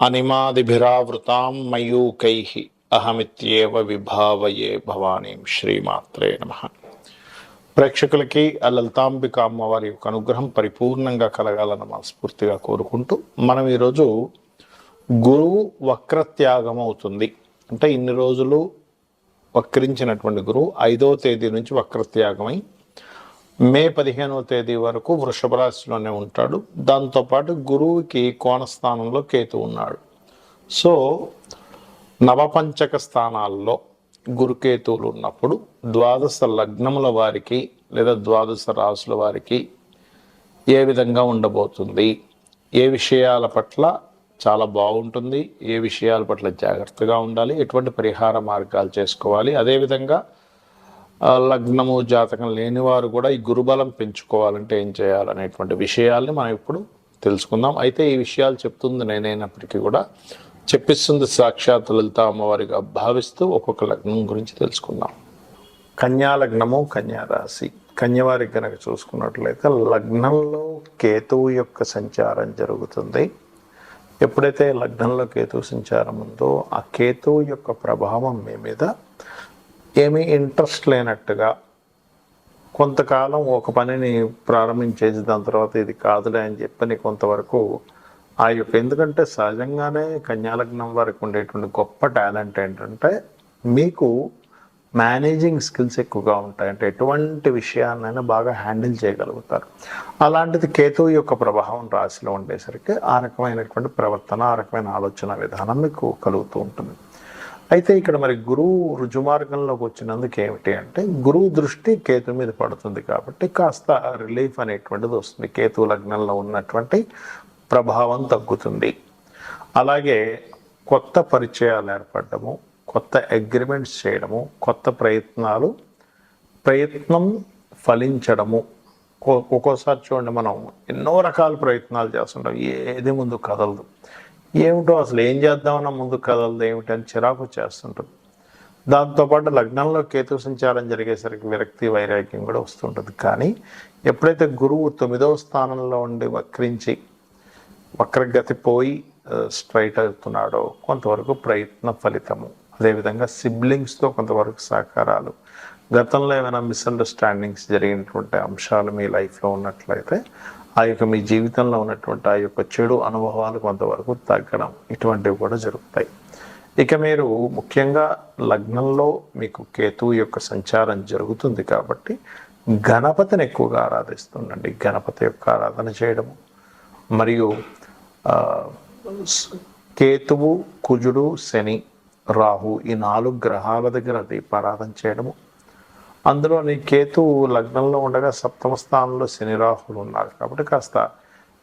అనిమాదిభిరావృతాం మయూకై అహమిత్యేవ విభావయే భవానీం శ్రీమాత్రే నమ ప్రేక్షకులకి ఆ లలితాంబిక అమ్మవారి యొక్క అనుగ్రహం పరిపూర్ణంగా కలగాలని మనస్ఫూర్తిగా కోరుకుంటూ మనం ఈరోజు గురువు వక్రత్యాగం అవుతుంది అంటే ఇన్ని రోజులు వక్రించినటువంటి గురువు ఐదో తేదీ నుంచి వక్రత్యాగమై మే పదిహేనవ తేదీ వరకు వృషభ రాశిలోనే ఉంటాడు. దాంతోపాటు గురువుకి కోణస్థానంలో కేతు ఉన్నాడు. సో నవపంచక స్థానాల్లో గురుకేతువులు ఉన్నప్పుడు ద్వాదశ లగ్నముల వారికి లేదా ద్వాదశ రాసుల వారికి ఏ విధంగా ఉండబోతుంది? ఏ విషయాల పట్ల చాలా బాగుంటుంది? ఏ విషయాల పట్ల జాగ్రత్తగా ఉండాలి? ఎటువంటి పరిహార మార్గాలు చేసుకోవాలి? అదేవిధంగా లగ్నము జాతకం లేని వారు కూడా ఈ గురుబలం పెంచుకోవాలంటే ఏం చేయాలనేటువంటి విషయాల్ని మనం ఇప్పుడు తెలుసుకుందాం. అయితే ఈ విషయాలు చెప్తుంది నేనైనప్పటికీ కూడా చెప్పిస్తుంది సాక్షాత్ లలిత అమ్మవారిగా భావిస్తూ ఒక్కొక్క లగ్నం గురించి తెలుసుకుందాం. కన్యా లగ్నము కన్యారాశి కన్యవారికి కనుక చూసుకున్నట్లయితే లగ్నంలో కేతువు యొక్క సంచారం జరుగుతుంది. ఎప్పుడైతే లగ్నంలో కేతువు సంచారం ఉందో ఆ కేతువు యొక్క ప్రభావం మీ మీద ఏమీ ఇంట్రెస్ట్ లేనట్టుగా కొంతకాలం ఒక పనిని ప్రారంభించేసి దాని తర్వాత ఇది కాదులే అని చెప్పని కొంతవరకు ఆ యొక్క ఎందుకంటే సహజంగానే కన్యాలగ్నం వారికి ఉండేటువంటి గొప్ప టాలెంట్ ఏంటంటే మీకు మేనేజింగ్ స్కిల్స్ ఎక్కువగా ఉంటాయి. అంటే ఎటువంటి విషయాన్నైనా బాగా హ్యాండిల్ చేయగలుగుతారు. అలాంటిది కేతువు యొక్క ప్రభావం రాశిలో ఉండేసరికి ఆ రకమైనటువంటి ప్రవర్తన ఆ రకమైన ఆలోచన విధానం మీకు కలుగుతూ ఉంటుంది. అయితే ఇక్కడ మరి గురువు రుజుమార్గంలోకి వచ్చినందుకు ఏమిటి అంటే గురువు దృష్టి కేతు మీద పడుతుంది కాబట్టి కాస్త రిలీఫ్ అనేటువంటిది వస్తుంది. కేతు లగ్నంలో ఉన్నటువంటి ప్రభావం తగ్గుతుంది. అలాగే కొత్త పరిచయాలు ఏర్పడము కొత్త అగ్రిమెంట్స్ చేయడము కొత్త ప్రయత్నాలు ప్రయత్నం ఫలించడము. ఒక్కోసారి చూడండి మనం ఎన్నో రకాల ప్రయత్నాలు చేస్తుంటాం. ఏది ముందు కదలదు. ఏమిటో అసలు ఏం చేద్దామన్నా ముందు కదలదు ఏమిటి అని చిరాకు చేస్తుంటుంది దాంతోపాటు లగ్నంలో కేతు సంచారం జరిగేసరికి విరక్తి వైరాగ్యం కూడా వస్తుంటుంది. కానీ ఎప్పుడైతే గురువు తొమ్మిదవ స్థానంలో ఉండి వక్రించి వక్రగతి పోయి స్ట్రైట్ అవుతున్నాడో కొంతవరకు ప్రయత్న ఫలితము. అదేవిధంగా సిబ్లింగ్స్తో కొంతవరకు సహకారాలు. గతంలో ఏమైనా మిస్అండర్స్టాండింగ్స్ జరిగినటువంటి అంశాలు మీ లైఫ్లో ఉన్నట్లయితే ఆ యొక్క మీ జీవితంలో ఉన్నటువంటి ఆ యొక్క చెడు అనుభవాలు కొంతవరకు తగ్గడం ఇటువంటివి కూడా జరుగుతాయి. ఇక మీరు ముఖ్యంగా లగ్నంలో మీకు కేతువు యొక్క సంచారం జరుగుతుంది కాబట్టి గణపతిని ఎక్కువగా ఆరాధిస్తుండండి. గణపతి యొక్క ఆరాధన చేయడము. మరియు కేతువు కుజుడు శని రాహు ఈ నాలుగు గ్రహాల దగ్గర దీపారాధన చేయడము. అందులోని కేతువు లగ్నంలో ఉండగా సప్తమ స్థానంలో శని రాహులు ఉన్నారు. కాబట్టి కాస్త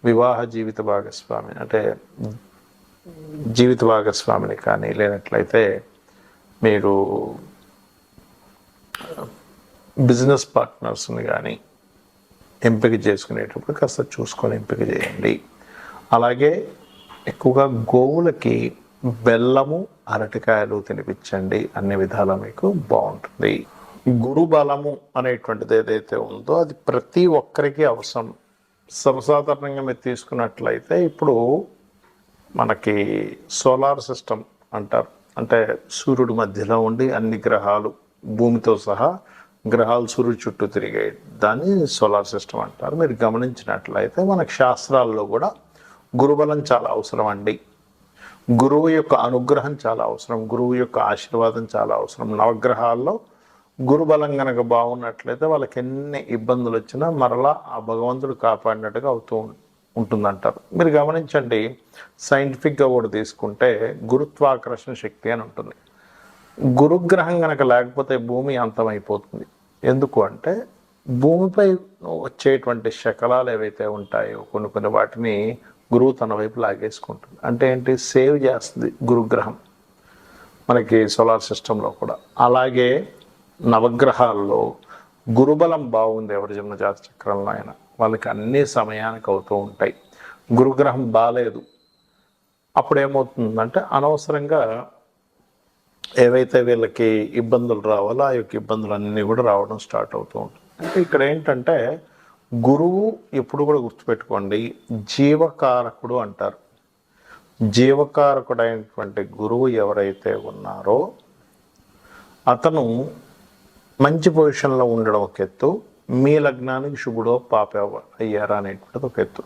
వివాహ జీవిత భాగస్వామి అంటే జీవిత భాగస్వామిని కానీ లేనట్లయితే మీరు బిజినెస్ పార్ట్నర్స్ని కానీ ఎంపిక చేసుకునేటప్పుడు కాస్త చూసుకొని ఎంపిక చేయండి. అలాగే ఎక్కువగా గోవులకి బెల్లము అరటికాయలు తినిపించండి. అన్ని విధాలా మీకు బాగుంటుంది. గురు బలము అనేటువంటిది ఏదైతే ఉందో అది ప్రతి ఒక్కరికి అవసరం. సర్వసాధారణంగా మీరు తీసుకున్నట్లయితే ఇప్పుడు మనకి సోలార్ సిస్టమ్ అంటారు. అంటే సూర్యుడి మధ్యలో ఉండి అన్ని గ్రహాలు భూమితో సహా గ్రహాలు సూర్యుడు చుట్టూ తిరిగాయి. దాన్ని సోలార్ సిస్టమ్ అంటారు. మీరు గమనించినట్లయితే మనకు శాస్త్రాల్లో కూడా గురుబలం చాలా అవసరం అండి. గురువు యొక్క అనుగ్రహం చాలా అవసరం. గురువు యొక్క ఆశీర్వాదం చాలా అవసరం. నవగ్రహాల్లో గురుబలం గనక బాగున్నట్లయితే వాళ్ళకి ఎన్ని ఇబ్బందులు వచ్చినా మరలా ఆ భగవంతుడు కాపాడినట్టుగా అవుతూ ఉంటుందంటారు. మీరు గమనించండి సైంటిఫిక్గా కూడా తీసుకుంటే గురుత్వాకర్షణ శక్తి అని ఉంటుంది. గురుగ్రహం గనక లేకపోతే భూమి అంతమైపోతుంది. ఎందుకు అంటే భూమిపై వచ్చేటువంటి శకలాలు ఏవైతే ఉంటాయో కొన్ని కొన్ని వాటిని గురువు తన వైపు లాగేసుకుంటుంది. అంటే ఏంటి? సేవ్ చేస్తుంది గురుగ్రహం. మనకి సోలార్ సిస్టంలో కూడా. అలాగే నవగ్రహాల్లో గురుబలం బాగుంది ఎవరి జన్మ జాత చక్రంలో ఆయన వాళ్ళకి అన్ని సమయానికి అవుతూ ఉంటాయి. గురుగ్రహం బాగాలేదు అప్పుడు ఏమవుతుందంటే అనవసరంగా ఏవైతే వీళ్ళకి ఇబ్బందులు రావాలో ఆ యొక్క ఇబ్బందులు అన్నీ కూడా రావడం స్టార్ట్ అవుతూ ఉంటుంది అంటే ఇక్కడ ఏంటంటే గురువు ఎప్పుడు కూడా గుర్తుపెట్టుకోండి జీవకారకుడు అంటారు. జీవకారకుడైనటువంటి గురువు ఎవరైతే ఉన్నారో అతను మంచి పొజిషన్లో ఉండడం ఒక ఎత్తు. మీ లగ్నానికి శుభుడో పాప అయ్యారా అనేటువంటిది ఒక ఎత్తు.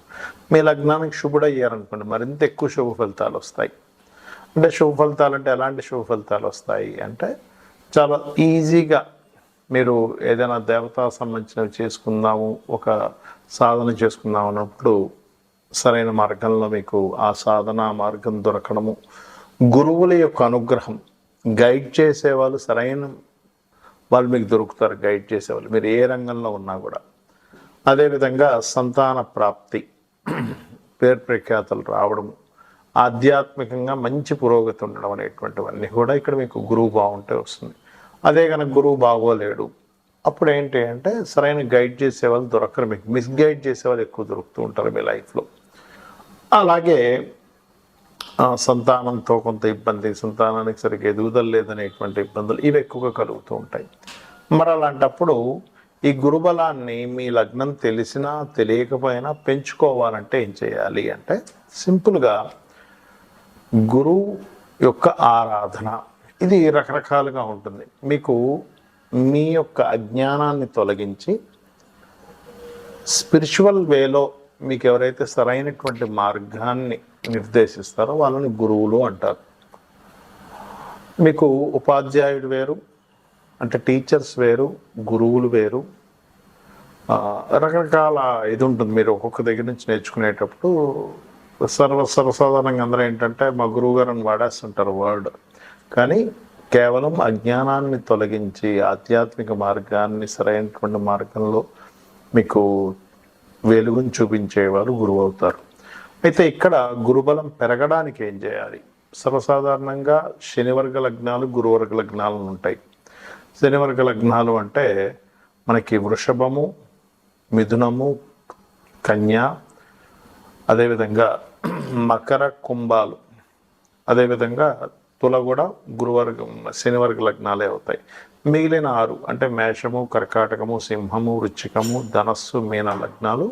మీ లగ్నానికి శుభుడు అయ్యారనుకోండి మరింత ఎక్కువ శుభ ఫలితాలు వస్తాయి. అంటే శుభ ఫలితాలు అంటే ఎలాంటి శుభ ఫలితాలు వస్తాయి అంటే చాలా ఈజీగా మీరు ఏదైనా దేవతా సంబంధించినవి చేసుకుందాము ఒక సాధన చేసుకుందాం అన్నప్పుడు సరైన మార్గంలో మీకు ఆ సాధన మార్గం దొరకడము. గురువుల యొక్క అనుగ్రహం గైడ్ చేసేవాళ్ళు సరైన వాళ్ళు మీకు దొరుకుతారు గైడ్ చేసేవాళ్ళు. మీరు ఏ రంగంలో ఉన్నా కూడా. అదేవిధంగా సంతాన ప్రాప్తి. పేరు ప్రఖ్యాతలు రావడము ఆధ్యాత్మికంగా మంచి పురోగతి ఉండడం అనేటువంటివన్నీ కూడా ఇక్కడ మీకు గురువు బాగుంటే వస్తుంది. అదే కనుక గురువు బాగోలేడు. అప్పుడు ఏంటి అంటే సరైన గైడ్ చేసేవాళ్ళు దొరకరు మీకు. మిస్గైడ్ చేసేవాళ్ళు ఎక్కువ దొరుకుతూ ఉంటారు మీ లైఫ్లో. అలాగే సంతానంతో కొంత ఇబ్బంది సంతానానికి సరిగ్గా ఎదుగుదల లేదనేటువంటి ఇబ్బందులు ఇవి ఎక్కువగా కలుగుతూ ఉంటాయి. మరి అలాంటప్పుడు ఈ గురుబలాన్ని మీ లగ్నం తెలిసినా తెలియకపోయినా పెంచుకోవాలంటే ఏం చేయాలి అంటే సింపుల్గా గురువు యొక్క ఆరాధన. ఇది రకరకాలుగా ఉంటుంది. మీకు మీ యొక్క అజ్ఞానాన్ని తొలగించి స్పిరిచువల్ వేలో మీకు ఎవరైతే సరైనటువంటి మార్గాన్ని నిర్దేశిస్తారో వాళ్ళని గురువులు అంటారు. మీకు ఉపాధ్యాయుడు వేరు అంటే టీచర్స్ వేరు గురువులు వేరు. రకరకాల ఇది ఉంటుంది. మీరు ఒక్కొక్క దగ్గర నుంచి నేర్చుకునేటప్పుడు సర్వ సర్వసాధారణంగా అందరూ ఏంటంటే మా గురువుగారు అని వాడేస్తుంటారు వర్డ్. కానీ కేవలం అజ్ఞానాన్ని తొలగించి ఆధ్యాత్మిక మార్గాన్ని సరైనటువంటి మార్గంలో మీకు వెలుగుని చూపించేవారు గురువు అవుతారు. అయితే ఇక్కడ గురుబలం పెరగడానికి ఏం చేయాలి? సర్వసాధారణంగా శనివర్గ లగ్నాలు గురువర్గ లగ్నాలు ఉంటాయి. శనివర్గ లగ్నాలు అంటే మనకి వృషభము మిథునము కన్య అదేవిధంగా మకర కుంభాలు అదేవిధంగా తుల కూడా గురువర్గం శనివర్గ లగ్నాలే అవుతాయి. మిగిలిన ఆరు అంటే మేషము కర్కాటకము సింహము వృచ్చికము ధనస్సు మీన లగ్నాలు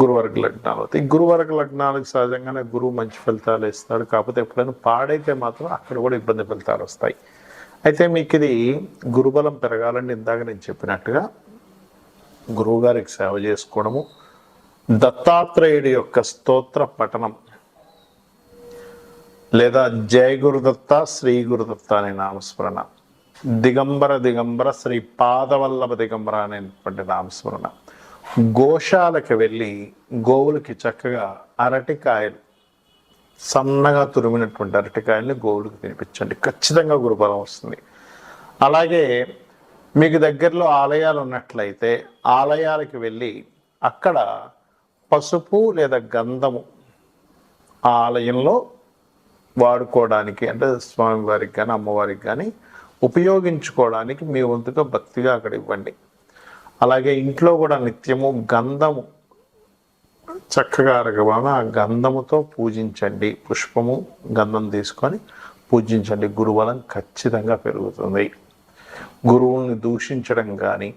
గురువర్గ లగ్నాలు అవుతాయి. గురువర్గ లగ్నాలకు సహజంగానే గురువు మంచి ఫలితాలు ఇస్తాడు. కాకపోతే ఎప్పుడైనా పాడైతే మాత్రం అక్కడ కూడా ఇబ్బంది ఫలితాలు వస్తాయి. అయితే మీకు ఇది గురుబలం పెరగాలని ఇందాక నేను చెప్పినట్టుగా గురువుగారికి సేవ చేసుకోవడము దత్తాత్రేయుడి యొక్క స్తోత్ర పఠనం లేదా జయ గురుదత్త శ్రీ గురుదత్త అనే నామస్మరణ దిగంబర దిగంబర శ్రీ పాదవల్లభ దిగంబర అనేటువంటి నామస్మరణ. గోశాలకు వెళ్ళి గోవులకి చక్కగా అరటికాయలు సన్నగా తురిమినటువంటి అరటికాయల్ని గోవులకు తినిపించండి. ఖచ్చితంగా గురుబలం వస్తుంది. అలాగే మీకు దగ్గరలో ఆలయాలు ఉన్నట్లయితే ఆలయాలకు వెళ్ళి అక్కడ పసుపు లేదా గంధము ఆ ఆలయంలో వాడుకోవడానికి అంటే స్వామివారికి కానీ అమ్మవారికి కానీ ఉపయోగించుకోవడానికి మీ వంతుగా భక్తిగా అక్కడ ఇవ్వండి. అలాగే ఇంట్లో కూడా నిత్యము గంధము. చక్కగా అరగబాన ఆ గంధముతో పూజించండి. పుష్పము గంధం తీసుకొని పూజించండి. గురుబలం ఖచ్చితంగా పెరుగుతుంది. గురువుల్ని దూషించడం కానీ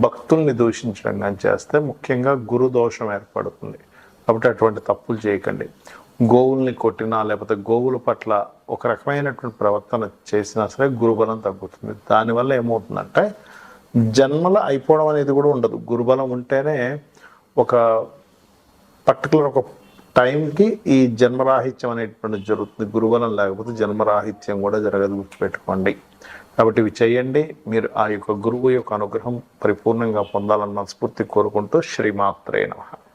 భక్తుల్ని దూషించడం కానీ చేస్తే ముఖ్యంగా గురు దోషం ఏర్పడుతుంది. కాబట్టి అటువంటి తప్పులు చేయకండి. గోవుల్ని కొట్టినా లేకపోతే గోవుల పట్ల ఒక రకమైనటువంటి ప్రవర్తన చేసినా సరే గురుబలం తగ్గుతుంది. దానివల్ల ఏమవుతుందంటే జన్మల అయిపోవడం అనేది కూడా ఉండదు. గురుబలం ఉంటేనే ఒక పర్టికులర్ ఒక టైంకి ఈ జన్మరాహిత్యం అనేటువంటి జరుగుతుంది. గురుబలం లేకపోతే జన్మరాహిత్యం కూడా జరగదు గుర్తుపెట్టుకోండి. కాబట్టి ఇవి చేయండి. మీరు ఆ యొక్క గురువు యొక్క అనుగ్రహం పరిపూర్ణంగా పొందాలని మనస్ఫూర్తి కోరుకుంటూ శ్రీమాత్రే నమః.